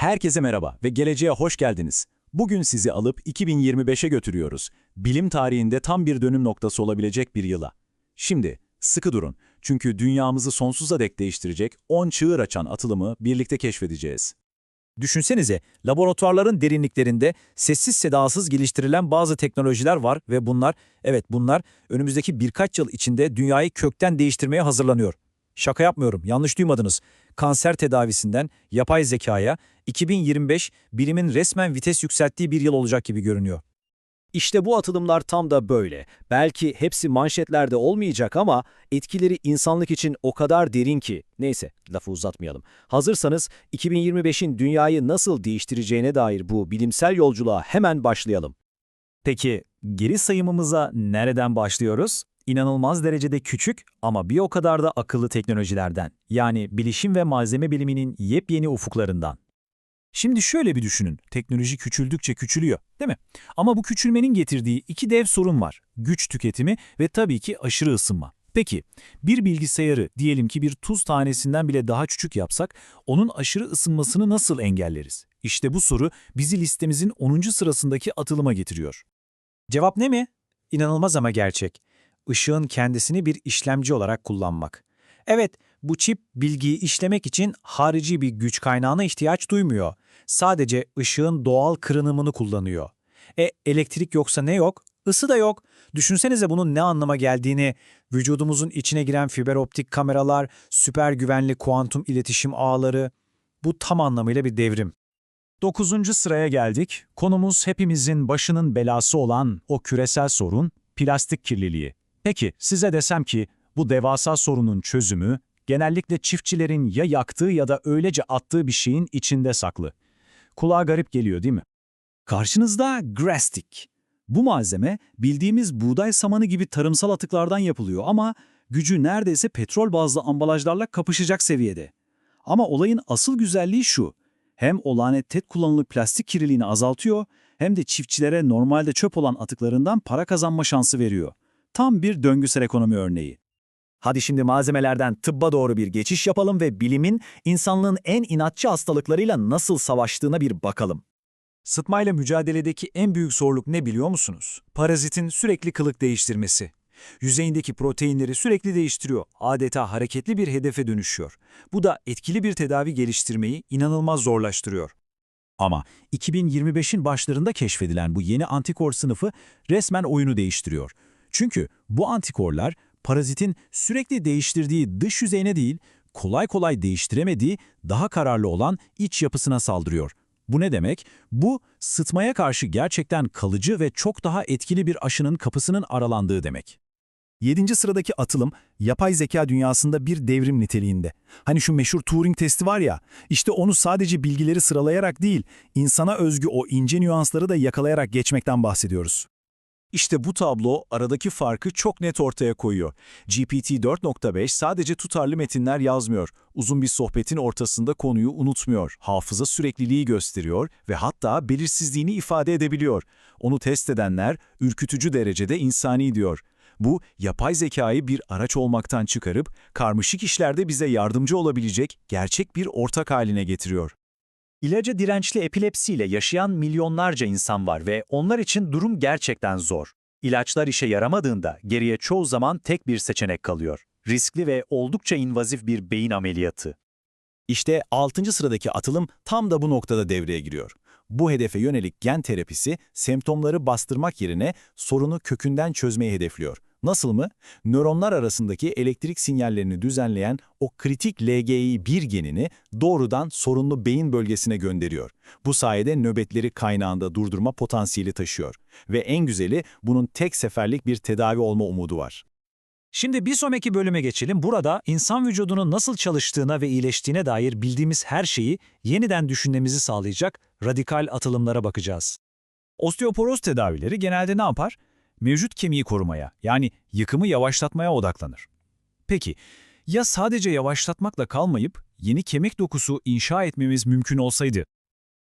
Herkese merhaba ve geleceğe hoş geldiniz. Bugün sizi alıp 2025'e götürüyoruz. Bilim tarihinde tam bir dönüm noktası olabilecek bir yıla. Şimdi sıkı durun çünkü dünyamızı sonsuza dek değiştirecek 10 çığır açan atılımı birlikte keşfedeceğiz. Düşünsenize, laboratuvarların derinliklerinde sessiz sedasız geliştirilen bazı teknolojiler var ve bunlar, evet bunlar önümüzdeki birkaç yıl içinde dünyayı kökten değiştirmeye hazırlanıyor. Şaka yapmıyorum, yanlış duymadınız. Kanser tedavisinden yapay zekaya 2025 bilimin resmen vites yükselttiği bir yıl olacak gibi görünüyor. İşte bu atılımlar tam da böyle. Belki hepsi manşetlerde olmayacak ama etkileri insanlık için o kadar derin ki. Neyse, lafı uzatmayalım. Hazırsanız 2025'in dünyayı nasıl değiştireceğine dair bu bilimsel yolculuğa hemen başlayalım. Peki geri sayımımıza nereden başlıyoruz? İnanılmaz derecede küçük ama bir o kadar da akıllı teknolojilerden. Yani bilişim ve malzeme biliminin yepyeni ufuklarından. Şimdi şöyle bir düşünün. Teknoloji küçüldükçe küçülüyor, değil mi? Ama bu küçülmenin getirdiği iki dev sorun var. Güç tüketimi ve tabii ki aşırı ısınma. Peki, bir bilgisayarı diyelim ki bir tuz tanesinden bile daha küçük yapsak, onun aşırı ısınmasını nasıl engelleriz? İşte bu soru bizi listemizin 10. sırasındaki atılıma getiriyor. Cevap ne mi? İnanılmaz ama gerçek. Işığın kendisini bir işlemci olarak kullanmak. Evet, bu çip bilgiyi işlemek için harici bir güç kaynağına ihtiyaç duymuyor. Sadece ışığın doğal kırınımını kullanıyor. E elektrik yoksa ne yok? Isı da yok. Düşünsenize bunun ne anlama geldiğini. Vücudumuzun içine giren fiber optik kameralar, süper güvenli kuantum iletişim ağları. Bu tam anlamıyla bir devrim. Dokuzuncu sıraya geldik. Konumuz hepimizin başının belası olan o küresel sorun, plastik kirliliği. Peki size desem ki bu devasa sorunun çözümü genellikle çiftçilerin ya yaktığı ya da öylece attığı bir şeyin içinde saklı. Kulağa garip geliyor değil mi? Karşınızda Grastik. Bu malzeme bildiğimiz buğday samanı gibi tarımsal atıklardan yapılıyor ama gücü neredeyse petrol bazlı ambalajlarla kapışacak seviyede. Ama olayın asıl güzelliği şu. Hem o lanet tet plastik kirliliğini azaltıyor hem de çiftçilere normalde çöp olan atıklarından para kazanma şansı veriyor. Tam bir döngüsel ekonomi örneği. Hadi şimdi malzemelerden tıbba doğru bir geçiş yapalım ve bilimin insanlığın en inatçı hastalıklarıyla nasıl savaştığına bir bakalım. Sıtmayla mücadeledeki en büyük zorluk ne biliyor musunuz? Parazitin sürekli kılık değiştirmesi. Yüzeyindeki proteinleri sürekli değiştiriyor, adeta hareketli bir hedefe dönüşüyor. Bu da etkili bir tedavi geliştirmeyi inanılmaz zorlaştırıyor. Ama 2025'in başlarında keşfedilen bu yeni antikor sınıfı resmen oyunu değiştiriyor. Çünkü bu antikorlar parazitin sürekli değiştirdiği dış yüzeyine değil, kolay kolay değiştiremediği daha kararlı olan iç yapısına saldırıyor. Bu ne demek? Bu, sıtmaya karşı gerçekten kalıcı ve çok daha etkili bir aşının kapısının aralandığı demek. Yedinci sıradaki atılım, yapay zeka dünyasında bir devrim niteliğinde. Hani şu meşhur Turing testi var ya, işte onu sadece bilgileri sıralayarak değil, insana özgü o ince nüansları da yakalayarak geçmekten bahsediyoruz. İşte bu tablo aradaki farkı çok net ortaya koyuyor. GPT 4.5 sadece tutarlı metinler yazmıyor, uzun bir sohbetin ortasında konuyu unutmuyor, hafıza sürekliliği gösteriyor ve hatta belirsizliğini ifade edebiliyor. Onu test edenler ürkütücü derecede insani diyor. Bu, yapay zekayı bir araç olmaktan çıkarıp, karmaşık işlerde bize yardımcı olabilecek gerçek bir ortak haline getiriyor. İlaca dirençli epilepsiyle yaşayan milyonlarca insan var ve onlar için durum gerçekten zor. İlaçlar işe yaramadığında geriye çoğu zaman tek bir seçenek kalıyor. Riskli ve oldukça invazif bir beyin ameliyatı. İşte 6. sıradaki atılım tam da bu noktada devreye giriyor. Bu hedefe yönelik gen terapisi semptomları bastırmak yerine sorunu kökünden çözmeyi hedefliyor. Nasıl mı? Nöronlar arasındaki elektrik sinyallerini düzenleyen o kritik LGI1 genini doğrudan sorunlu beyin bölgesine gönderiyor. Bu sayede nöbetleri kaynağında durdurma potansiyeli taşıyor. Ve en güzeli bunun tek seferlik bir tedavi olma umudu var. Şimdi bir sonraki bölüme geçelim. Burada insan vücudunun nasıl çalıştığına ve iyileştiğine dair bildiğimiz her şeyi yeniden düşünmemizi sağlayacak radikal atılımlara bakacağız. Osteoporoz tedavileri genelde ne yapar? Mevcut kemiği korumaya, yani yıkımı yavaşlatmaya odaklanır. Peki, ya sadece yavaşlatmakla kalmayıp yeni kemik dokusu inşa etmemiz mümkün olsaydı?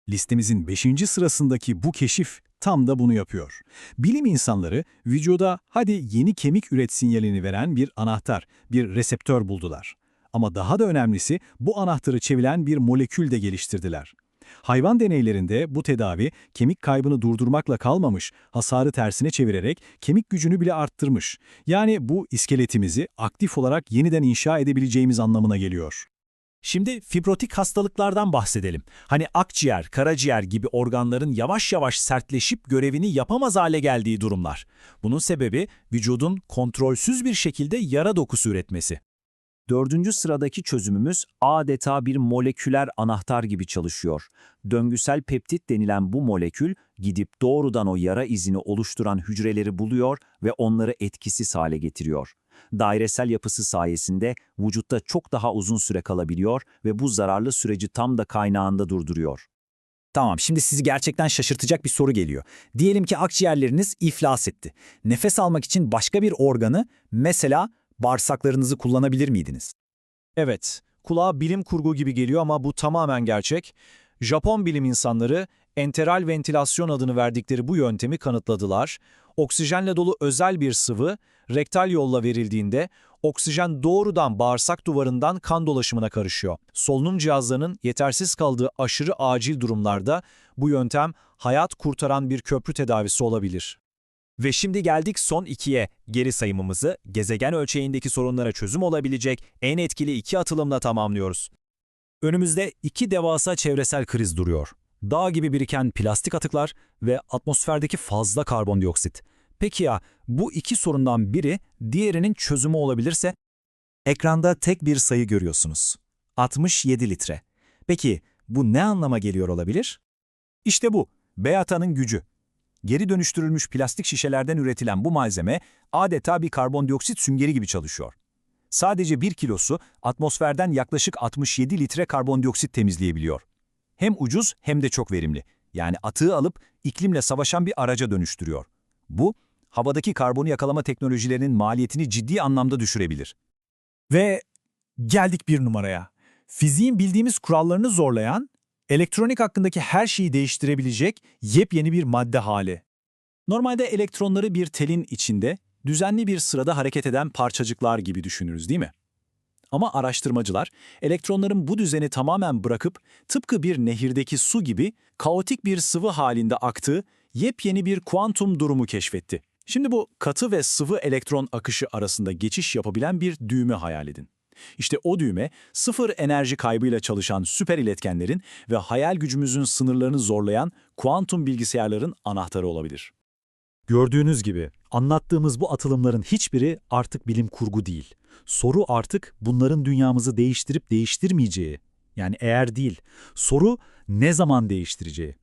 Listemizin 5. sırasındaki bu keşif tam da bunu yapıyor. Bilim insanları vücuda hadi yeni kemik üret sinyalini veren bir anahtar, bir reseptör buldular. Ama daha da önemlisi bu anahtarı çeviren bir molekül de geliştirdiler. Hayvan deneylerinde bu tedavi kemik kaybını durdurmakla kalmamış, hasarı tersine çevirerek kemik gücünü bile arttırmış. Yani bu iskeletimizi aktif olarak yeniden inşa edebileceğimiz anlamına geliyor. Şimdi fibrotik hastalıklardan bahsedelim. Hani akciğer, karaciğer gibi organların yavaş yavaş sertleşip görevini yapamaz hale geldiği durumlar. Bunun sebebi vücudun kontrolsüz bir şekilde yara dokusu üretmesi. Dördüncü sıradaki çözümümüz adeta bir moleküler anahtar gibi çalışıyor. Döngüsel peptit denilen bu molekül gidip doğrudan o yara izini oluşturan hücreleri buluyor ve onları etkisiz hale getiriyor. Dairesel yapısı sayesinde vücutta çok daha uzun süre kalabiliyor ve bu zararlı süreci tam da kaynağında durduruyor. Tamam, şimdi sizi gerçekten şaşırtacak bir soru geliyor. Diyelim ki akciğerleriniz iflas etti. Nefes almak için başka bir organı, mesela bağırsaklarınızı kullanabilir miydiniz? Evet, kulağa bilim kurgu gibi geliyor ama bu tamamen gerçek. Japon bilim insanları enteral ventilasyon adını verdikleri bu yöntemi kanıtladılar. Oksijenle dolu özel bir sıvı rektal yolla verildiğinde oksijen doğrudan bağırsak duvarından kan dolaşımına karışıyor. Solunum cihazlarının yetersiz kaldığı aşırı acil durumlarda bu yöntem hayat kurtaran bir köprü tedavisi olabilir. Ve şimdi geldik son ikiye. Geri sayımımızı gezegen ölçeğindeki sorunlara çözüm olabilecek en etkili iki atılımla tamamlıyoruz. Önümüzde iki devasa çevresel kriz duruyor. Dağ gibi biriken plastik atıklar ve atmosferdeki fazla karbondioksit. Peki ya bu iki sorundan biri diğerinin çözümü olabilirse? Ekranda tek bir sayı görüyorsunuz. 67 litre. Peki bu ne anlama geliyor olabilir? İşte bu, Beata'nın gücü. Geri dönüştürülmüş plastik şişelerden üretilen bu malzeme adeta bir karbondioksit süngeri gibi çalışıyor. Sadece bir kilosu atmosferden yaklaşık 67 litre karbondioksit temizleyebiliyor. Hem ucuz hem de çok verimli. Yani atığı alıp iklimle savaşan bir araca dönüştürüyor. Bu, havadaki karbonu yakalama teknolojilerinin maliyetini ciddi anlamda düşürebilir. Ve geldik bir numaraya. Fiziğin bildiğimiz kurallarını zorlayan, elektronik hakkındaki her şeyi değiştirebilecek yepyeni bir madde hali. Normalde elektronları bir telin içinde düzenli bir sırada hareket eden parçacıklar gibi düşünürüz değil mi? Ama araştırmacılar elektronların bu düzeni tamamen bırakıp tıpkı bir nehirdeki su gibi kaotik bir sıvı halinde aktığı yepyeni bir kuantum durumu keşfetti. Şimdi bu katı ve sıvı elektron akışı arasında geçiş yapabilen bir düğme hayal edin. İşte o düğme sıfır enerji kaybıyla çalışan süper iletkenlerin ve hayal gücümüzün sınırlarını zorlayan kuantum bilgisayarların anahtarı olabilir. Gördüğünüz gibi anlattığımız bu atılımların hiçbiri artık bilim kurgu değil. Soru artık bunların dünyamızı değiştirip değiştirmeyeceği. Yani eğer değil, soru ne zaman değiştireceği.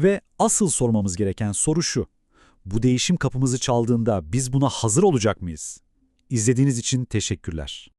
Ve asıl sormamız gereken soru şu. Bu değişim kapımızı çaldığında biz buna hazır olacak mıyız? İzlediğiniz için teşekkürler.